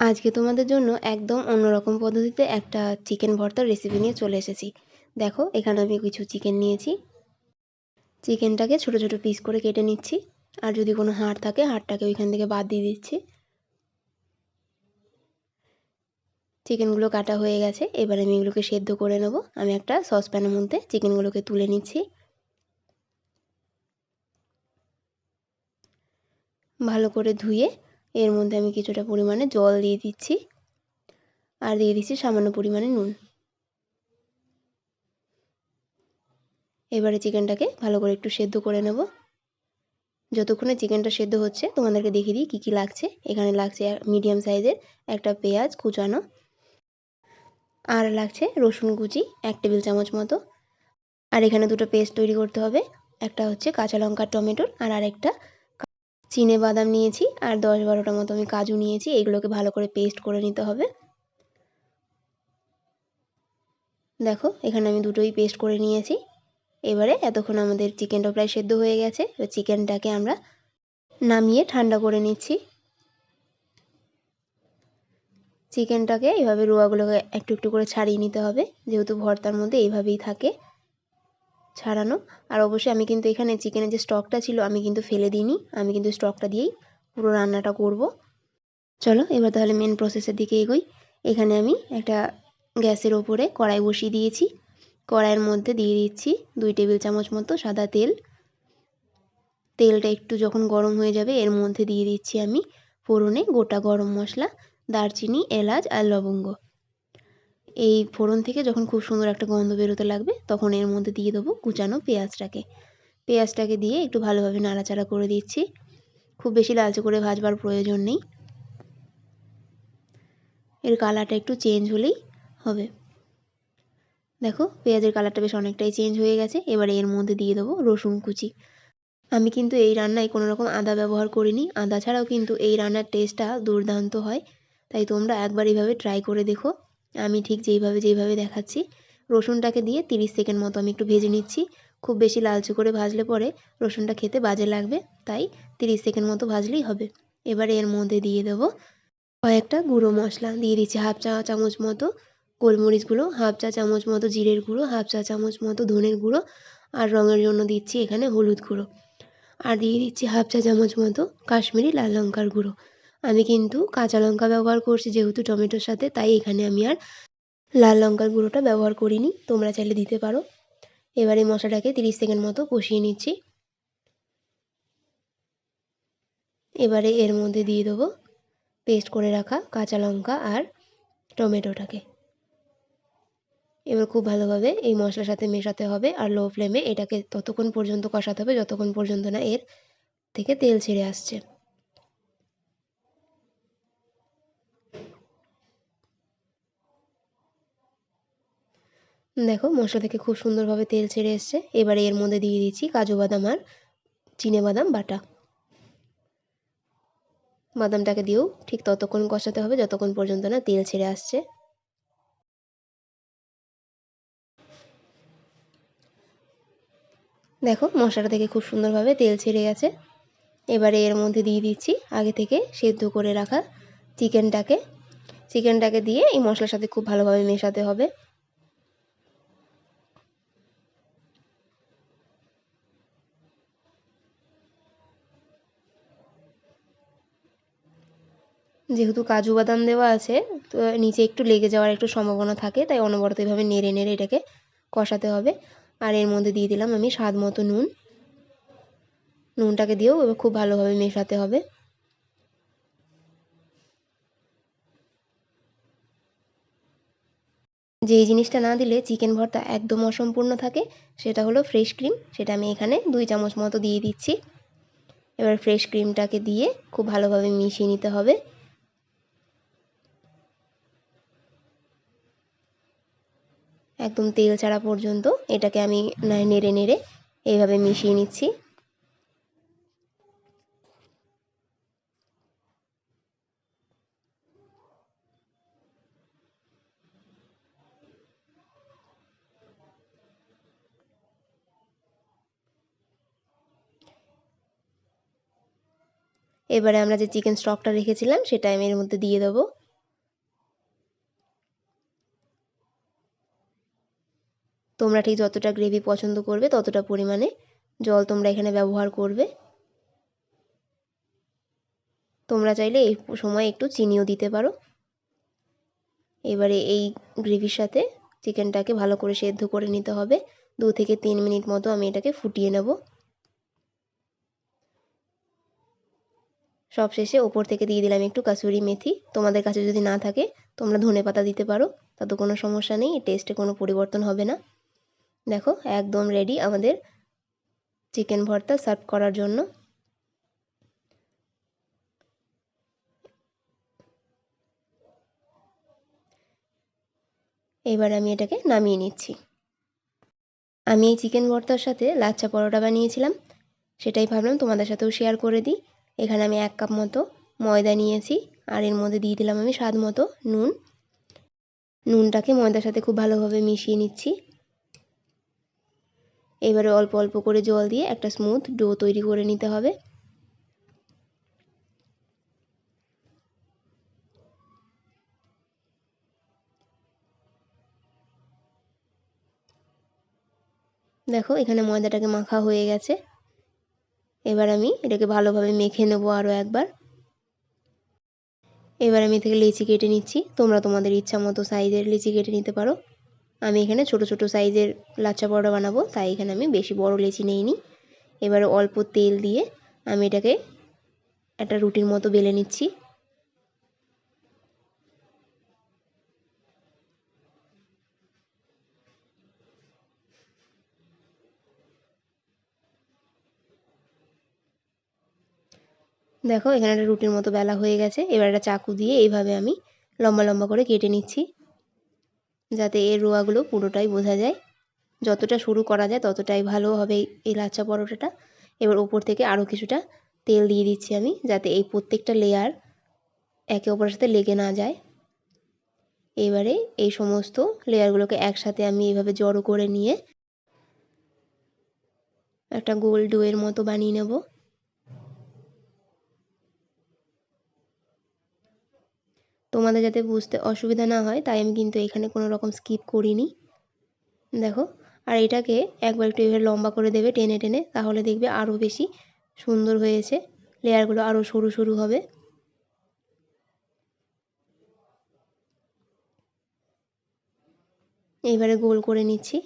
আজকে তোমাদের জন্য একদম অন্যরকম পদ্ধতিতে একটা চিকেন ভর্তার রেসিপি নিয়ে চলে এসেছি। দেখো, এখানে আমি কিছু চিকেন নিয়েছি। চিকেনটাকে ছোট ছোট পিস করে কেটে নিচ্ছি। আর যদি কোনো হাড় থাকে, হাড়টাকে ওইখান থেকে বাদ দিয়ে দিচ্ছি। চিকেনগুলো কাটা হয়ে গেছে। এবার আমি এগুলোকে সেদ্ধ করে নেব। আমি একটা সসপ্যানের মধ্যে চিকেনগুলোকে তুলে নিচ্ছি। ভালো করে ধুয়ে এর মধ্যে আমি কিছুটা পরিমাণে জল দিয়ে দিচ্ছি আর দিয়ে দিচ্ছি সামান্য পরিমাণে নুন। এবারে চিকেনটাকে ভালো করে একটু সেদ্ধ করে নেব। যতক্ষণে চিকেনটা সেদ্ধ হচ্ছে, তোমাদেরকে দেখিয়ে দিই কী কী লাগছে। এখানে লাগছে মিডিয়াম সাইজের একটা পেঁয়াজ কুচানো আর লাগছে রসুন কুচি এক টেবিল চামচ মতো। আর এখানে দুটো পেস্ট তৈরি করতে হবে। একটা হচ্ছে কাঁচা লঙ্কা টমেটোর আর আরেকটা চিনে বাদাম নিয়েছি আর দশ বারোটা মতো আমি কাজু নিয়েছি, এগুলোকে ভালো করে পেস্ট করে নিতে হবে। দেখো, এখানে আমি দুটোই পেস্ট করে নিয়েছি। এবারে এতক্ষণ আমাদের চিকেনটা প্রায় সেদ্ধ হয়ে গেছে, এবার চিকেনটাকে আমরা নামিয়ে ঠান্ডা করে নিচ্ছি। চিকেনটাকে এইভাবে রোয়াগুলোকে একটু একটু করে ছাড়িয়ে নিতে হবে, যেহেতু ভর্তার মধ্যে এইভাবেই থাকে। ছাড়ানো। আর অবশ্যই আমি কিন্তু এখানে চিকেনের যে স্টকটা ছিল, আমি কিন্তু ফেলে দিইনি। আমি কিন্তু স্টকটা দিয়েই পুরো রান্নাটা করব। চলো, এবার তাহলে মেন প্রসেসের দিকে এগোই। এখানে আমি একটা গ্যাসের ওপরে কড়াই বসিয়ে দিয়েছি। কড়াইয়ের মধ্যে দিয়ে দিচ্ছি দুই টেবিল চামচ মতো সাদা তেল। তেলটা একটু যখন গরম হয়ে যাবে, এর মধ্যে দিয়ে দিচ্ছি আমি ফোড়নে গোটা গরম মশলা, দারচিনি, এলাচ আর লবঙ্গ। এই ফোড়ন থেকে যখন খুব সুন্দর একটা গন্ধ বেরোতে লাগবে, তখন এর মধ্যে দিয়ে দেবো কুচানো পেঁয়াজটাকে। পেঁয়াজটাকে দিয়ে একটু ভালোভাবে নাড়াচাড়া করে দিচ্ছি। খুব বেশি লালচে করে ভাজবার প্রয়োজন নেই। এর কালারটা একটু চেঞ্জ হলেই হবে। দেখো, পেঁয়াজের কালারটা বেশ অনেকটাই চেঞ্জ হয়ে গেছে। এবারে এর মধ্যে দিয়ে দেবো রসুন কুচি। আমি কিন্তু এই রান্নায় কোনো রকম আদা ব্যবহার করিনি। আদা ছাড়াও কিন্তু এই রান্নার টেস্টটা দুর্দান্ত হয়। তাই তোমরা একবার এইভাবে ট্রাই করে দেখো। আমি ঠিক যেইভাবে যেইভাবে দেখাচ্ছি, রসুনটাকে দিয়ে তিরিশ সেকেন্ড মতো আমি একটু ভেজে নিচ্ছি। খুব বেশি লালচে করে ভাজলে পরে রসুনটা খেতে বাজে লাগবে, তাই তিরিশ সেকেন্ড মতো ভাজলেই হবে। এবারে এর মধ্যে দিয়ে দেবো কয়েকটা গুঁড়ো মশলা, দিয়ে দিচ্ছি হাফ চা চামচ মতো গোলমরিচ গুঁড়ো, হাফ চা চামচ মতো জিরের গুঁড়ো, হাফ চা চামচ মতো ধনের গুঁড়ো আর রঙের জন্য দিচ্ছি এখানে হলুদ গুঁড়ো। আর দিয়ে দিচ্ছি হাফ চা চামচ মতো কাশ্মীরি লাল লঙ্কার গুঁড়ো। আমি কিন্তু কাঁচা লঙ্কা ব্যবহার করছি যেহেতু টমেটোর সাথে, তাই এখানে আমি আর লাল লঙ্কার গুঁড়োটা ব্যবহার করিনি। তোমরা চাইলে দিতে পারো। এবারে মশলাটাকে তিরিশ সেকেন্ড মতো কষিয়ে নিচ্ছি। এবারে এর মধ্যে দিয়ে দেবো পেস্ট করে রাখা কাঁচা লঙ্কা আর টমেটোটাকে। এবার খুব ভালোভাবে এই মশলার সাথে মেশাতে হবে আর লো ফ্লেমে এটাকে ততক্ষণ পর্যন্ত কষাতে হবে, যতক্ষণ পর্যন্ত না এর থেকে তেল ছেড়ে আসছে। দেখো, মশলা থেকে খুব সুন্দরভাবে তেল ছেড়ে এসছে। এবারে এর মধ্যে দিয়ে দিচ্ছি কাজু বাদাম আর চিনে বাদাম বাটা। বাদামটাকে দিয়েও ঠিক ততক্ষণ কষাতে হবে, যতক্ষণ পর্যন্ত না তেল ছেড়ে আসছে। দেখো, মশলাটা থেকে খুব সুন্দরভাবে তেল ছেড়ে গেছে। এবারে এর মধ্যে দিয়ে দিচ্ছি আগে থেকে সেদ্ধ করে রাখা চিকেনটাকে। চিকেনটাকে দিয়ে এই মশলার সাথে খুব ভালোভাবে মেশাতে হবে। যেহেতু কাজু বাদাম দেওয়া আছে, তো নিচে একটু লেগে যাওয়ার একটু সম্ভাবনা থাকে, তাই অনবরত এভাবে নেড়ে নেড়ে এটাকে কষাতে হবে। আর এর মধ্যে দিয়ে দিলাম আমি স্বাদ মতো নুন। নুনটাকে দিয়েও এবার খুব ভালোভাবে মেশাতে হবে। যেই জিনিসটা না দিলে চিকেন ভর্তা একদম অসম্পূর্ণ থাকে, সেটা হলো ফ্রেশ ক্রিম। সেটা আমি এখানে দুই চামচ মতো দিয়ে দিচ্ছি। এবার ফ্রেশ ক্রিমটাকে দিয়ে খুব ভালোভাবে মিশিয়ে নিতে হবে। একদম তেল ছাড়া পর্যন্ত এটাকে আমি নেড়ে নেড়ে এইভাবে মিশিয়ে নিচ্ছি। এবারে আমরা যে চিকেন স্টকটা রেখেছিলাম সেটা আমি এর মধ্যে দিয়ে দেবো। তোমরা ঠিক যতটা গ্রেভি পছন্দ করবে, ততটা পরিমাণে জল তোমরা এখানে ব্যবহার করবে। তোমরা চাইলে এই সময় একটু চিনিও দিতে পারো। এবারে এই গ্রেভির সাথে চিকেনটাকে ভালো করে সেদ্ধ করে নিতে হবে। দু থেকে তিন মিনিট মতো আমি এটাকে ফুটিয়ে নেব। সব শেষে ওপর থেকে দিয়ে দিলাম একটু কাসুরি মেথি। তোমাদের কাছে যদি না থাকে, তোমরা ধনে পাতা দিতে পারো, তাতে কোনো সমস্যা নেই টেস্টে কোনো পরিবর্তন হবে না। দেখো, একদম রেডি আমাদের চিকেন ভর্তা সার্ভ করার জন্য। এবার আমি এটাকে নামিয়ে নিচ্ছি। আমি এই চিকেন ভর্তার সাথে লাচ্চা পরোটা বানিয়েছিলাম, সেটাই ভাবলাম তোমাদের সাথেও শেয়ার করে দিই। এখানে আমি এক কাপ মতো ময়দা নিয়েছি, আর এর মধ্যে দিয়ে দিলাম আমি স্বাদ মতো নুন। নুনটাকে ময়দার সাথে খুব ভালোভাবে মিশিয়ে নিচ্ছি। এবারে অল্প অল্প করে জল দিয়ে একটা স্মুথ ডো তৈরি করে নিতে হবে। দেখো, এখানে ময়দাটাকে মাখা হয়ে গেছে। এবার আমি এটাকে ভালোভাবে মেখে নেব আরও একবার। এবার আমি থেকে লিচি কেটে নিচ্ছি। তোমরা তোমাদের ইচ্ছা মতো সাইজের লিচি কেটে নিতে পারো। আমি এখানে ছোট ছোট সাইজের লাচ্চা পরোটা বানাবো, তাই এখানে আমি বেশি বড় লেচি নিইনি। এবারে অল্প তেল দিয়ে আমি এটাকে একটা রুটির মতো বেলে নিচ্ছি। দেখো, এখানে একটা রুটির মতো বেলা হয়ে গেছে। এবার একটা চাকু দিয়ে এইভাবে আমি লম্বা লম্বা করে কেটে নিচ্ছি। যাতে এর রোয়াগুলো পুরোটাই বোঝা যায়। যতটা শুরু করা যায় ততটাই ভালো হবে এই লাচ্চা পরোটাটা। এবার ওপর থেকে আরও কিছুটা তেল দিয়ে দিচ্ছি আমি, যাতে এই প্রত্যেকটা লেয়ার একে অপরের সাথে লেগে না যায়। এবারে এই সমস্ত লেয়ারগুলোকে একসাথে আমি এইভাবে জড়ো করে নিয়ে একটা গোল ডোয়ের মতো বানিয়ে নেব। তোমাদের যাতে বুঝতে অসুবিধা না হয়, তাই আমি কিন্তু এখানে কোনো রকম স্কিপ করিনি। দেখো, আর এটাকে একবার একটু এভাবে লম্বা করে দেবে টেনে টেনে, তাহলে দেখবে আরও বেশি সুন্দর হয়েছে। লেয়ারগুলো আরও সরু সরু হবে। এইবারে গোল করে নিচ্ছি।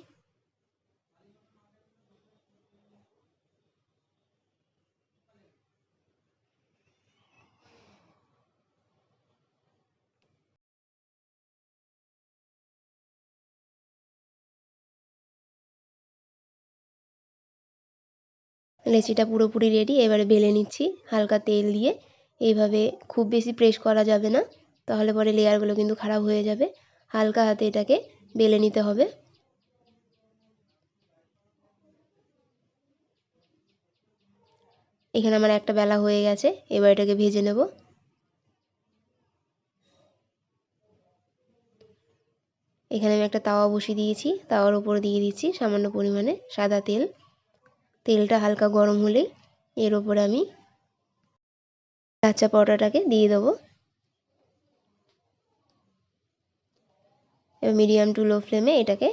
লেচিটা পুরোপুরি রেডি এবারে বেলে নিচ্ছি, হালকা তেল দিয়ে। এইভাবে খুব বেশি প্রেস করা যাবে না, তাহলে পরে লেয়ারগুলো কিন্তু খারাপ হয়ে যাবে। হালকা হাতে এটাকে বেলে নিতে হবে। এখানে আমার একটা বেলা হয়ে গেছে, এবার এটাকে ভেজে নেব। এখানে আমি একটা তাওয়া বসিয়ে দিয়েছি, তাওয়ার উপর দিয়ে দিচ্ছি সামান্য পরিমাণে সাদা তেল। তেলটা হালকা গরম হলে এর ওপরে আমি লাচ্চা পরোটাটাকে দিয়ে দেবো। এবার মিডিয়াম টু লো ফ্লেমে এটাকে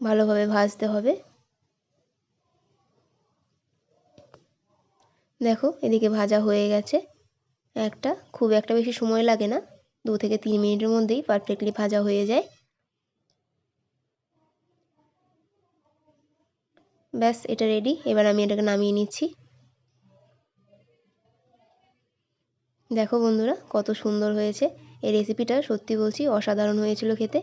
ভালোভাবে ভাজতে হবে। দেখো, এদিকে ভাজা হয়ে গেছে। একটা, খুব একটা বেশি সময় লাগে না। দু থেকে তিন মিনিটের মধ্যেই পারফেক্টলি ভাজা হয়ে যায়। ব্যাস, এটা রেডি এবার আমি এটাকে নামিয়ে নিচ্ছি। দেখো বন্ধুরা, কত সুন্দর হয়েছে। এই রেসিপিটা সত্যি বলছি অসাধারণ হয়েছিল খেতে।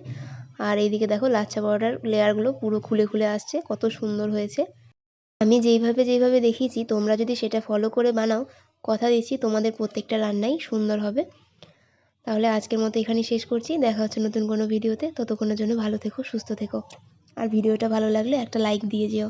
আর এইদিকে দেখো, লাচ্ছা পরোটার লেয়ারগুলো পুরো খুলে খুলে আসছে। কত সুন্দর হয়েছে। আমি যেইভাবে যেইভাবে দেখিয়েছি, তোমরা যদি সেটা ফলো করে বানাও, কথা দিচ্ছি, তোমাদের প্রত্যেকটা রান্নাই সুন্দর হবে। তাহলে আজকের মতো এখানেই শেষ করছি। দেখা হচ্ছে নতুন কোনো ভিডিওতে ততক্ষণের জন্য ভালো থেকো, সুস্থ থেকো। আর ভিডিওটা ভালো লাগলে একটা লাইক দিয়ে যেও।